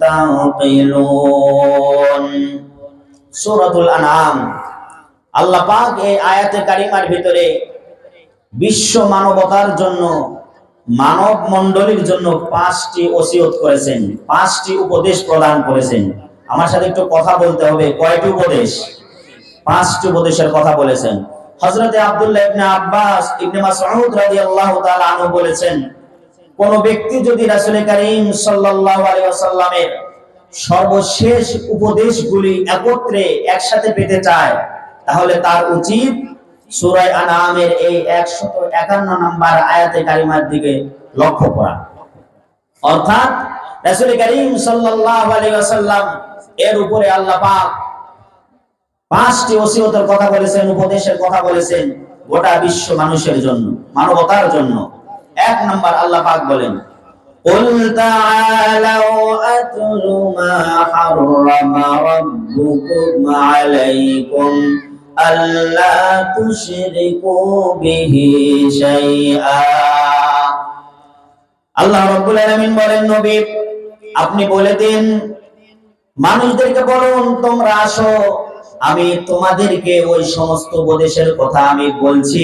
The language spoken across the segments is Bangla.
تعقلون সূরাতুল আনআম আল্লাহ পাক এই আয়াতে কারিমার ভিতরে বিশ্ব মানবতার জন্য মানব মণ্ডলীর জন্য পাঁচটি ওসিয়ত করেছেন পাঁচটি উপদেশ প্রদান করেছেন আমার সাথে একটু কথা বলতে হবে কয়টি উপদেশ পাঁচটি উপদেশের কথা বলেছেন হযরতে আব্দুল্লাহ ইবনে আব্বাস ইবনে মাসউদ রাদিয়াল্লাহু তাআলা আনহু বলেছেন কোন ব্যক্তি যদি রাসূল করিম আলাইহি সর্বশেষ উপদেশগুলি একত্রে একসাথে পেতে চায়, তাহলে তার উচিত সূরা আনআমের এই 151 নম্বর আয়াতে কারিমার দিকে লক্ষ্য করা। অর্থাৎ রাসূল করিম আলাইহি এর উপরে আল্লাহ পাক পাঁচটি ওসিয়তের কথা বলেছেন, উপদেশের কথা বলেছেন গোটা বিশ্ব মানুষের জন্য, মানবতার জন্য। এক নাম্বার আল্লাহ পাক বলেন قل تعالوا أتل ما حرم ربكم عليكم ألا تشركوا به شيئا আল্লাহ রব্বুল আলামিন বলেন নবী আপনি বলে দিন মানুষদেরকে বলুন তোমরা আসো আমি তোমাদেরকে ওই সমস্ত উপদেশের কথা আমি বলছি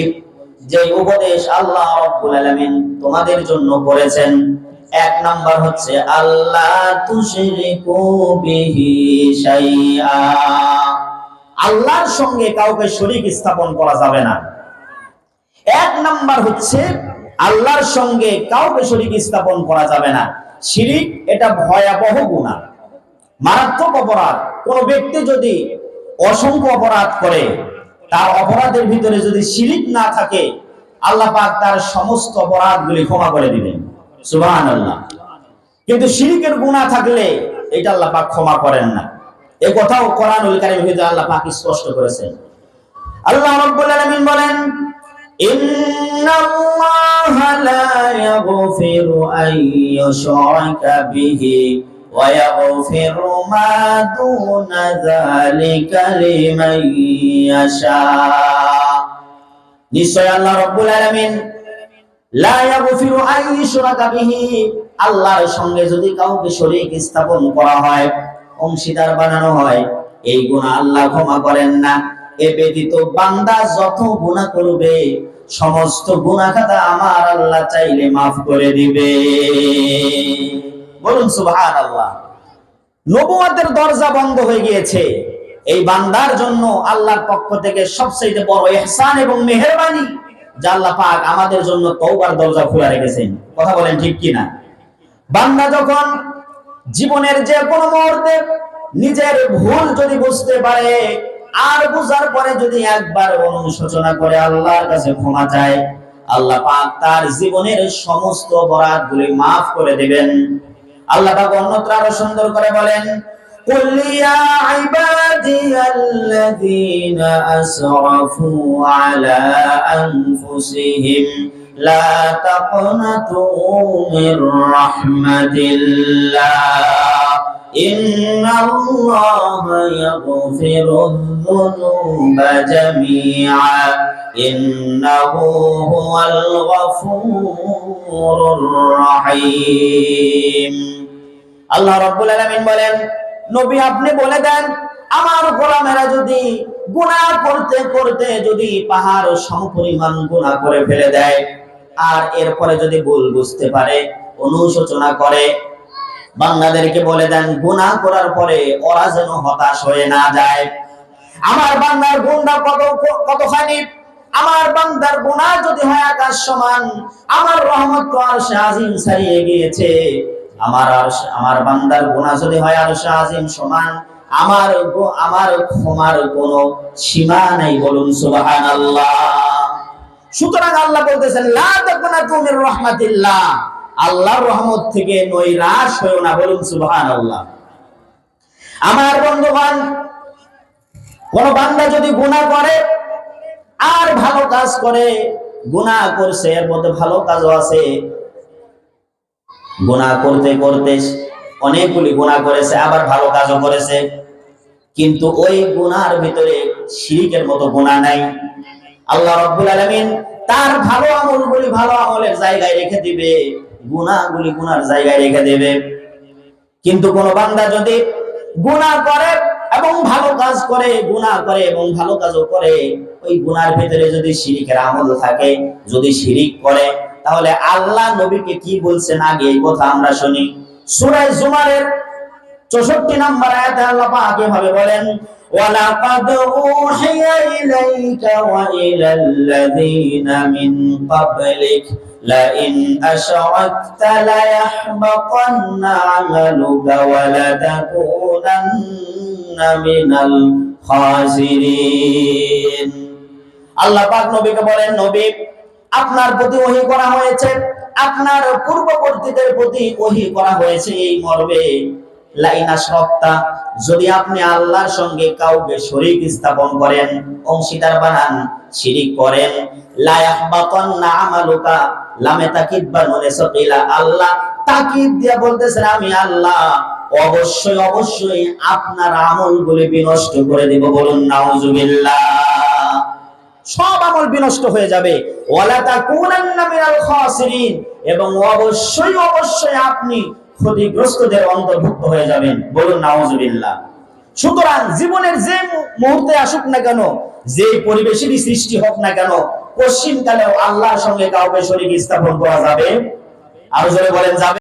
যে উপদেশ আল্লাহ রব্বুল আলামিন তোমাদের জন্য করেছেন, এক নাম্বার হচ্ছে আল্লাহ তুশরিকু বিহি শাইআ। আল্লাহর সঙ্গে কাউকে শরীক স্থাপন করা যাবে না। এক নাম্বার হচ্ছে, আল্লাহর সঙ্গে কাউকে শরীক স্থাপন করা যাবে না। শিরিক, এটা ভয়াবহ গুনাহ। মারাত্মক অপরাধ। কোন ব্যক্তি যদি অসংখ্য অপরাধ করে তার অপরাধের ভিতরে যদি শিরিক না থাকে, আল্লাহ পাক তার সমস্ত অপরাধগুলি ক্ষমা করে দিবেন। সুবহানাল্লাহ। কিন্তু শিরিকের গুনাহ থাকলে এটা আল্লাহ পাক ক্ষমা করেন না। এই কথাও কোরআনুল কারীমের ভিতরে আল্লাহ পাক স্পষ্ট করেছেন। আল্লাহ রাব্বুল আলামিন বলেন, ইন্নাল্লাহা লা ইয়াগফিরু আন ইউশরাকা বিহি ইয়াগফিরু মা দুনা যালিকা লিমান ইয়াশা নিশ্চয় আল্লাহ রাব্বুল আলামিন লা ইয়াগফিরু আন ইউশরাকা বিহি, আল্লাহর সঙ্গে যদি কাউকে শরীক স্থাপন করা হয়, অংশীদার বানানো হয়, এই গুনাহ আল্লাহ ক্ষমা করেন না। এ ব্যতীত বান্দা যত গুনাহ করবে, সমস্ত গুনাহ খাতা আমার আল্লাহ চাইলে মাফ করে দিবে। বলুন, সুবহানাল্লাহ। নবুয়তের দরজা বন্ধ হয়ে গিয়েছে। এই বান্দার জন্য আল্লাহর পক্ষ থেকে সবচেয়ে বড় ইহসান এবং মেহেরবানি, যা আল্লাহ পাক আমাদের জন্য তওবার দরজা খোলা রেখেছেন। কথা বলেন ঠিক কিনা? বান্দা যখন জীবনের যে কোনো মুহূর্তে নিজের ভুল যদি বুঝতে পারে, আর বুঝার পরে যদি একবার অনুশোচনা করে আল্লাহর কাছে ক্ষমা চায়, আল্লাহ পাক তার জীবনের সমস্ত অপরাধগুলি মাফ করে দিবেন। আল্লাহ পাক অন্যত্র আরো সুন্দর করে বলেন قل يا عبادي الذين أسرفوا على أنفسهم لا تقنطوا من رحمة الله إن الله يغفر الذنوب جميعا إنه هو الغفور الرحيم আল্লাহ রব্বুল আলামিন বলেন নবী আপনি বলে দেন আমার গোলামেরা যদি গুনাহ করতে করতে যদি পাহাড় সমপরিমাণ গুনাহ করে ফেলে দেয় আর এরপরে যদি ভুল বুঝতে পারে অনুশোচনা করে বান্দাদেরকে বলে দেন, গুনাহ করার পরে ওরা যেন হতাশ হয়ে না যায়। আমার বান্দার গুণটা কত কতখানি? আমার বান্দার গুনাহ যদি হয় আকাশ সমান, আমার রহমত তো আর আজিম ছাড়িয়ে গিয়েছে। আমার আর আমার বান্দার গুনাহ যদি হয় আর আজিম সমান, আমার আমার ক্ষমার কোনো সীমা নেই বলুন সুবহানাল্লাহ। সুতরাং আল্লাহ বলতেছেন, লা তাকুনাতু মির রাহমাতিল্লাহ। আল্লাহর রহমত থেকে নৈরাশ হয়েও না বলুন সুবহানাল্লাহ। আমার বন্ধুগণ, কোন বান্দা যদি গুনাহ করে, আর ভালো কাজ করে, গুনাহ করছে, এর মধ্যে ভালো কাজও আছে। গুনাহ করতে করতে অনেকগুলি গুনাহ করেছে, আবার ভালো কাজও করেছে। কিন্তু ওই গুনার ভিতরে শিরিকের মতো গুনাহ নাই। আল্লাহ রাব্বুল আলামিন তার ভালো আমলগুলি ভালো আমলের জায়গায় রেখে দিবে। গুনাহগুলি গুনার জায়গায় রেখে দেবে। কিন্তু কোন বান্দা যদি গুনাহ করে এবং ভালো কাজ করে গুনাহ করে এবং ভালো কাজও করে, ওই গুনার ভিতরে যদি শিরিকের আমল থাকে, যদি শিরিক করে, তাহলে আল্লাহ নবীকে কি বলছেন আগে এই কথা আমরা শুনি। সূরা জুমারের 64 নম্বর আয়াতে আল্লাহ পাক এভাবে বলেন, ওয়ালাকাদ উহিয়া ইলাইকা ওয়া ইলাল লাযিনা মিন আশরাকতা লায়াহবাতান্না আমালুকা ওয়া লাতাকুনান্না মিনাল খাসিরিন আল্লাহ পাক নবীকে বলেন, নবী, আপনার প্রতি ওহী করা হয়েছে। আপনার পূর্ববর্তীদের প্রতি ওহী করা হয়েছে এই মর্মে। লাইনা সত্তা যদি আপনি আল্লাহর সঙ্গে কাউকে শরীক স্থাপন করেন, অংশীদার বানান, শিরিক করেন, লা ইয়াহবাতান্না আমালুকা লামে তাকিদ বা নুনে সাকিলা আল্লাহ। তাকিদ দিয়া বলতেছেন, আমি আল্লাহ। অবশ্যই অবশ্যই আপনার আমলগুলি বিনষ্ট করে দেব বলুন, নাউজুবিল্লাহ। সব আমল বিনষ্ট হয়ে যাবে। ওয়ালা তাকুনান্না মিনাল খাসিরিন। এবং অবশ্যই অবশ্যই আপনি ক্ষতিগ্রস্তদের অন্তর্ভুক্ত হয়ে যাবেন। বলুন, নাউজুবিল্লাহ। সুতরাং জীবনের যে মুহূর্তে আসুক না কেন যে পরিবেশেরই সৃষ্টি হোক না কেন পশ্চিমকালেও আল্লাহর সঙ্গে কাউকে শরীর স্থাপন করা যাবে? আরও বলেন যাবে।